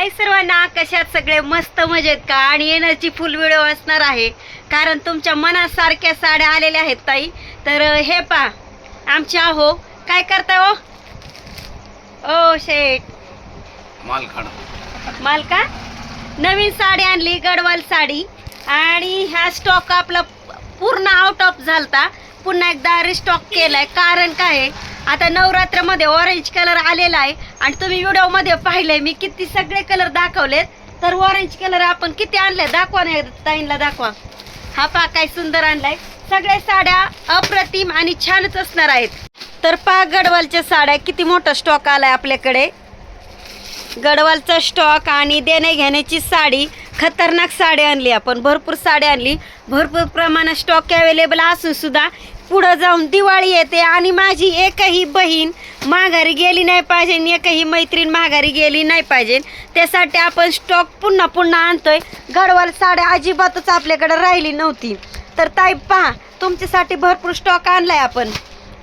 हाय सर्वांना कशात सगळे? मस्त मजेत का? आणि एनर्जी फुल व्हिडिओ असणार आहे. कारण तुमच्या मनासारख्या साड्या आलेल्या आहेत ताई. तर हे पा आमच्या हो काय करताय हो? ओ शेठ मालखाडा मालका नवीन साडी आणली गडवाल साडी. आणि ह्या स्टॉक आपला पूर्ण आउट ऑफ झालता. पुन्हा एकदा रिस्टॉक केलाय. कारण काय आहे? आता नवरात्रमध्ये ऑरेंज कलर आलेला आहे. आणि तुम्ही व्हिडिओमध्ये पाहिले मी किती सगळे कलर दाखवलेत. तर ऑरेंज कलर आपण किती आणले? दाखवा नाही ताईंना दाखवा. हा पा काय सुंदर आणलाय. सगळ्या साड्या अप्रतिम आणि छानच असणार आहेत. तर पा गडवालच्या साड्या किती मोठा स्टॉक आलाय आपल्याकडे. गडवालचा स्टॉक आणि देणे घेण्याची साडी खतरनाक साडी आणली आपण. भरपूर साडी आणली. भरपूर प्रमाणात स्टॉक अवेलेबल असून सुद्धा पुढं जाऊन दिवाळी येते आणि माझी एकही बहीण माघारी गेली नाही पाहिजे आणि एकही मैत्रीण माघारी गेली नाही पाहिजे. त्यासाठी आपण स्टॉक पुन्हा पुन्हा आणतोय. गडवाल साड्या अजिबातच आपल्याकडे राहिली नव्हती. तर ताई पहा तुमच्यासाठी भरपूर स्टॉक आणलाय आपण.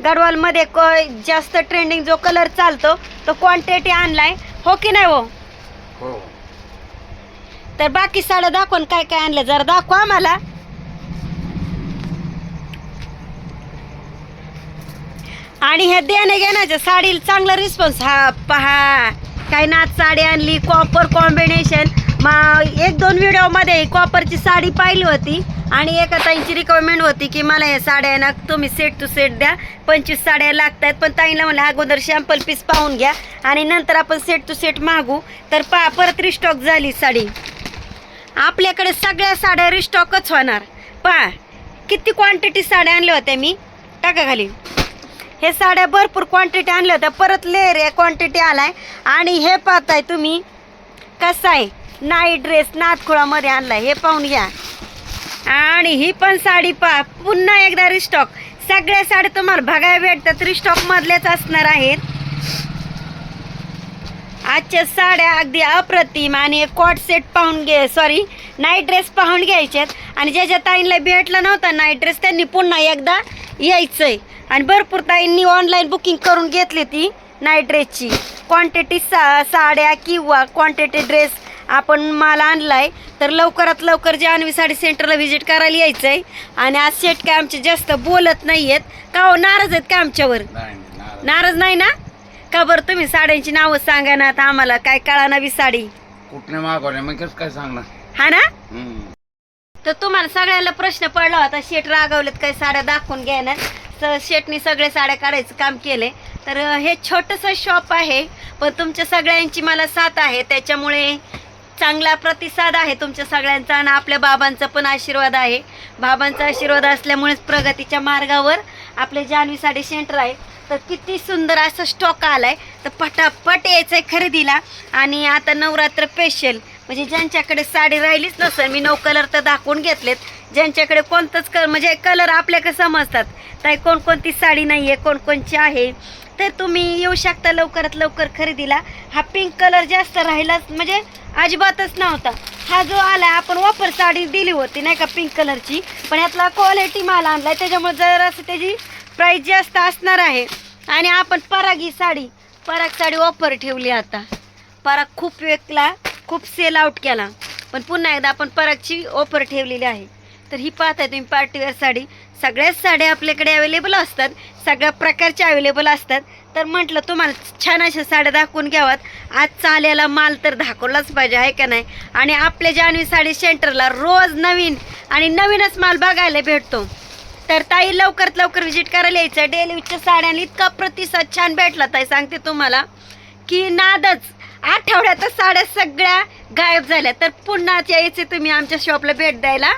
गडवालमध्ये क जास्त ट्रेंडिंग जो कलर चालतो तो क्वांटिटी आणलाय. हो की नाही हो? हो. तर बाकी साड्या दाखवून काय काय आणलं जरा दाखवा आम्हाला. आणि हे देणे घेण्याच्या साडीला चांगला रिस्पॉन्स हा पहा. काय नाच साडी आणली कॉपर कॉम्बिनेशन मा एक दोन व्हिडिओमध्ये कॉपरची साडी पाहिली होती. आणि एका ताईंची रिक्वायरमेंट होती की मला या साड्या ना तुम्ही सेट टू सेट द्या. पंचवीस साड्या लागत आहेत पण ताईला म्हणलं अगोदर शॅम्पल पीस पाहून घ्या. आणि नंतर आपण सेट टू सेट मागू. तर पा परत रिस्टॉक झाली साडी. आपल्याकडे सगळ्या साड्या रिस्टॉकच होणार. पा किती क्वांटिटी साड्या आणल्या होत्या मी. टाका खाली. हे साड्या भरपूर क्वांटिटी आणल्या होत्या. परत लेअर आहे क्वांटिटी आलाय. आणि हे पाहताय तुम्ही कसं आहे? नाईट ड्रेस नाथखुळामध्ये आणलाय. हे पाहून घ्या. आणि ही पण साडी पा पुन्हा एकदा रिस्टॉक सगळ्या साड्या तुम्हाला बघायला भेटतात. रिस्टॉक असणार आहेत. आजच्या साड्या अगदी अप्रतिम आणि कॉट सेट पाहून घे सॉरी नाईट ड्रेस पाहून घ्यायच्यात आणि ज्याच्या ताईंना भेटला नव्हता नाईट ड्रेस त्यांनी पुन्हा एकदा यायचंय. आणि भरपूर ताईंनी ऑनलाईन बुकिंग करून घेतली ती नाईट ड्रेसची क्वांटिटी सा साड्या किंवा क्वांटिटी ड्रेस आपण माल आणलाय तर लवकरात लवकर जान्हवी साडी सेंटरला व्हिजिट करायला यायचंय. आणि आज सेट काय आमचे जास्त बोलत नाहीयेत. का हो नाराज आहेत का आमच्यावर? नाही. नाराज. नाही ना? का बरं तुम्ही साड्यांची नावं सांगा ना आता आम्हाला? काय कळा नवी साडी. कुठने मागवले? मग कसं काय सांगणार? हा ना. तर तुम्हाला सगळ्याला प्रश्न पडला होता शेट रागवलेत काही साड्या दाखवून घ्या ना. तर शेटनी सगळे साड्या काढायचं काम केले तर हे छोटंसं शॉप आहे पण तुमच्या सगळ्यांची मला साथ आहे. त्याच्यामुळे चांगला प्रतिसाद आहे तुमच्या सगळ्यांचा आणि आपल्या बाबांचा पण आशीर्वाद आहे. बाबांचा आशीर्वाद असल्यामुळेच प्रगतीच्या मार्गावर आपले जान्हवी साडी सेंटर आहे. तर किती सुंदर असं स्टॉक आलाय. तर पटापट यायचंय खरेदीला. आणि आता नवरात्र स्पेशल म्हणजे ज्यांच्याकडे साडी राहिलीच नसेल मी नऊ कलर तर दाखवून घेतलेत. ज्यांच्याकडे कोणतंच कलर म्हणजे कलर आपल्याकडे समजतात. ताई कोणकोणती साडी नाही आहे कोणकोणची आहे? तर तुम्ही येऊ शकता लवकरात लवकर खरेदीला. हा पिंक कलर जास्त राहिलाच म्हणजे अजिबातच नव्हता. हा जो आला आपण वापर साडी दिली होती नाही का पिंक कलरची पण यातला क्वालिटी माल आहे त्याच्यामुळे जरासं त्याची प्राईस जास्त असणार आहे. आणि आपण पराग ही साडी पराग साडी ऑफर ठेवली आता. पराग खूप विकला. खूप सेल आउट केला. पण पुन्हा एकदा आपण परतची ऑफर ठेवलेली आहे. तर ही पाहताय तुम्ही पार्टीवेअर साडी. सगळ्याच साड्या आपल्याकडे अवेलेबल असतात. सगळ्या प्रकारच्या अवेलेबल असतात. तर म्हटलं तुम्हाला छान अशा साड्या दाखवून घ्यावात आज चालेला माल तर दाखवलाच पाहिजे आहे का नाही? आणि आपल्या जान्हवी साडी सेंटरला रोज नवीन आणि नवीनच माल बघायला भेटतो. तर ताई लवकरात लवकर व्हिजिट करायला यायचं. डेलीच्या यूजच्या साड्यांना इतका प्रतिसाद छान भेटला ताई सांगते तुम्हाला. की नादच. आठवड्यातच साड्या सगळ्या गायब झाल्या. तर पुन्हा यायचे तुम्ही आमच्या शॉपला भेट द्यायला.